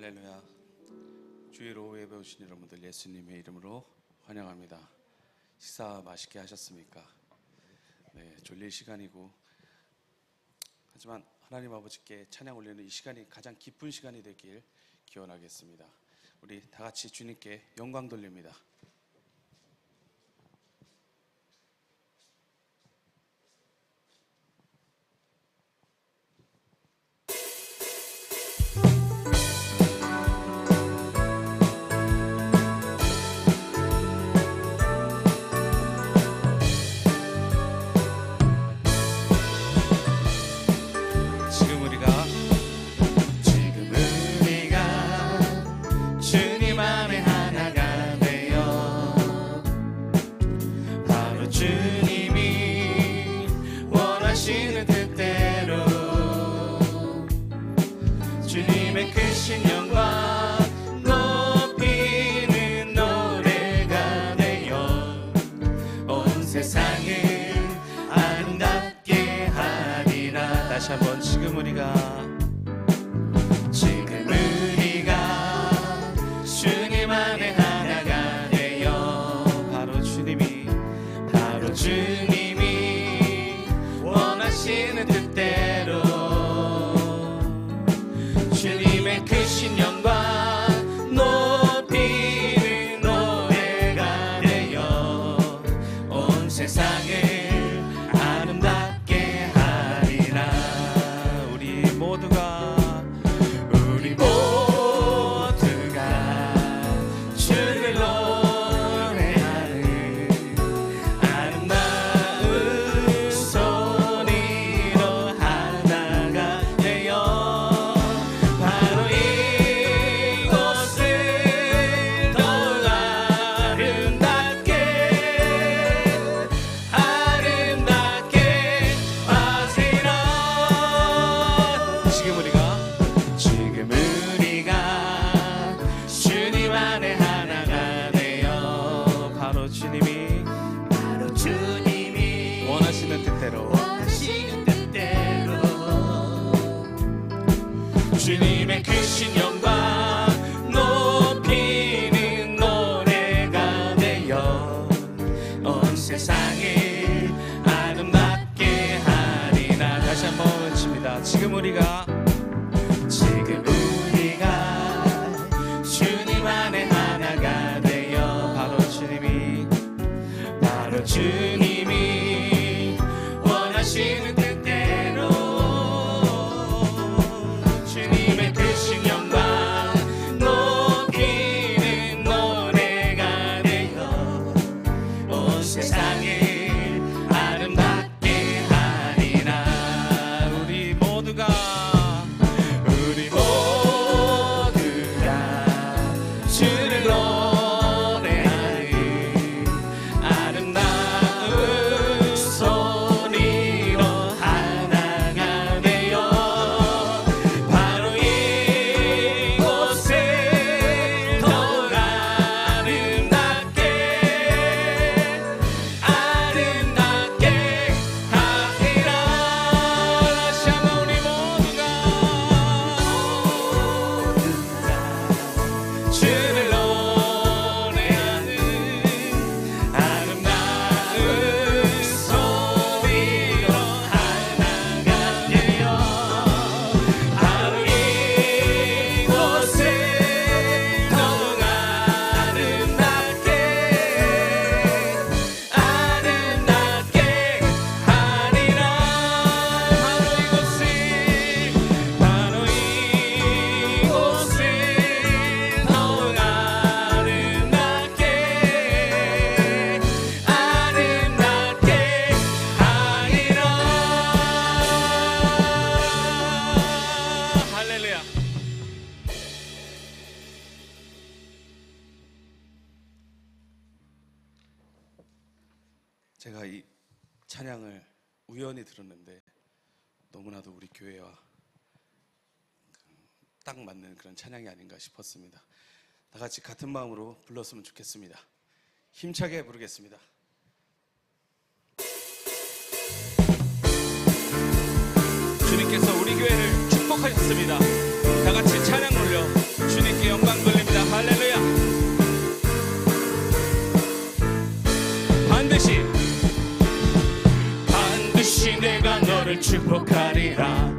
할렐루야. 주일 오후에 배우신 여러분들 예수님의 이름으로 환영합니다. 식사 맛있게 하셨습니까? 네, 졸릴 시간이고 하지만 하나님 아버지께 찬양 올리는 이 시간이 가장 기쁜 시간이 되길 기원하겠습니다. 우리 다 같이 주님께 영광 돌립니다. watching. 제가 이 찬양을 우연히 들었는데 너무나도 우리 교회와 딱 맞는 그런 찬양이 아닌가 싶었습니다. 다 같이 같은 마음으로 불렀으면 좋겠습니다. 힘차게 부르겠습니다. 주님께서 우리 교회를 축복하셨습니다. 다 같이 찬양 올려 주님께 영광 축복하리라.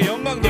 하나님께 영광 돌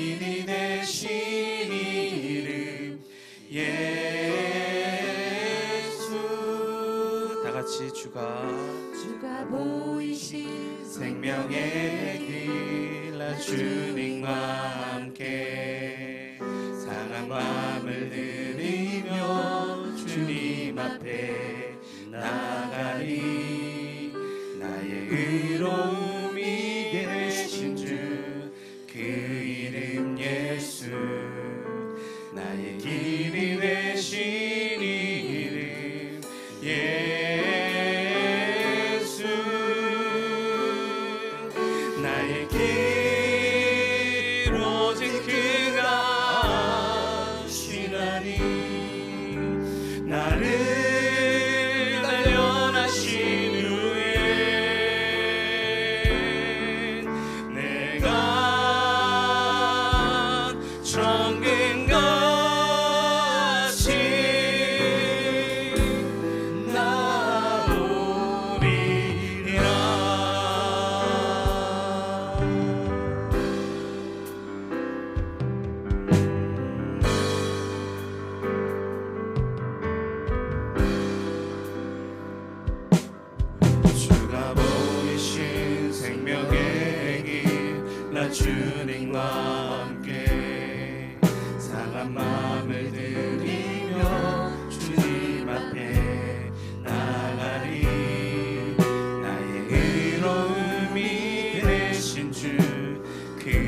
같이 주가 주가 보이신 생명의 길라 주님과 함께 사랑 마음을 드리며 주님 앞에 나가리. 나의 의로움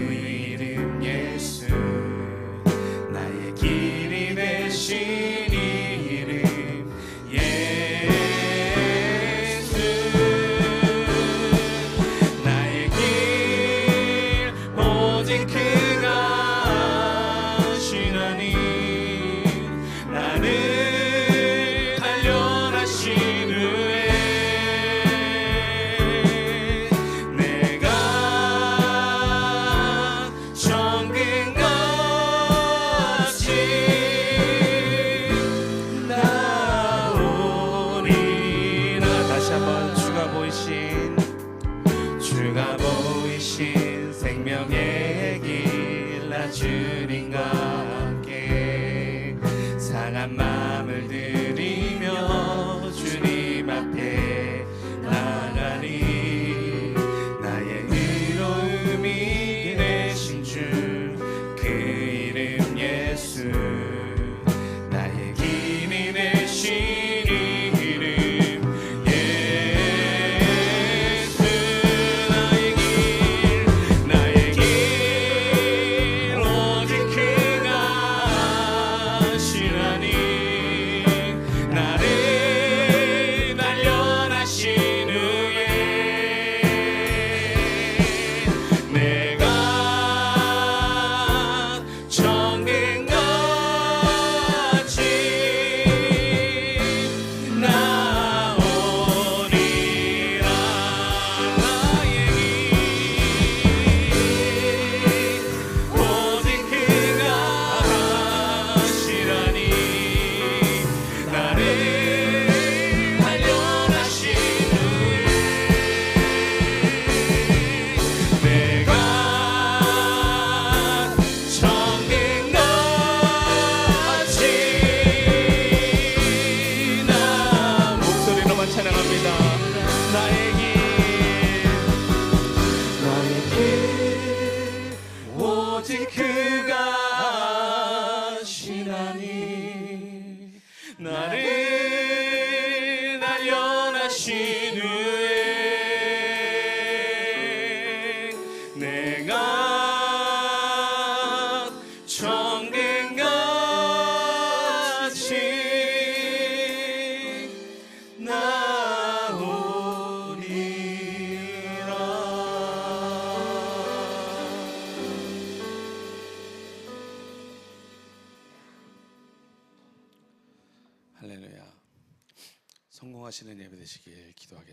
we 마음을 들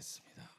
기도하겠습니다.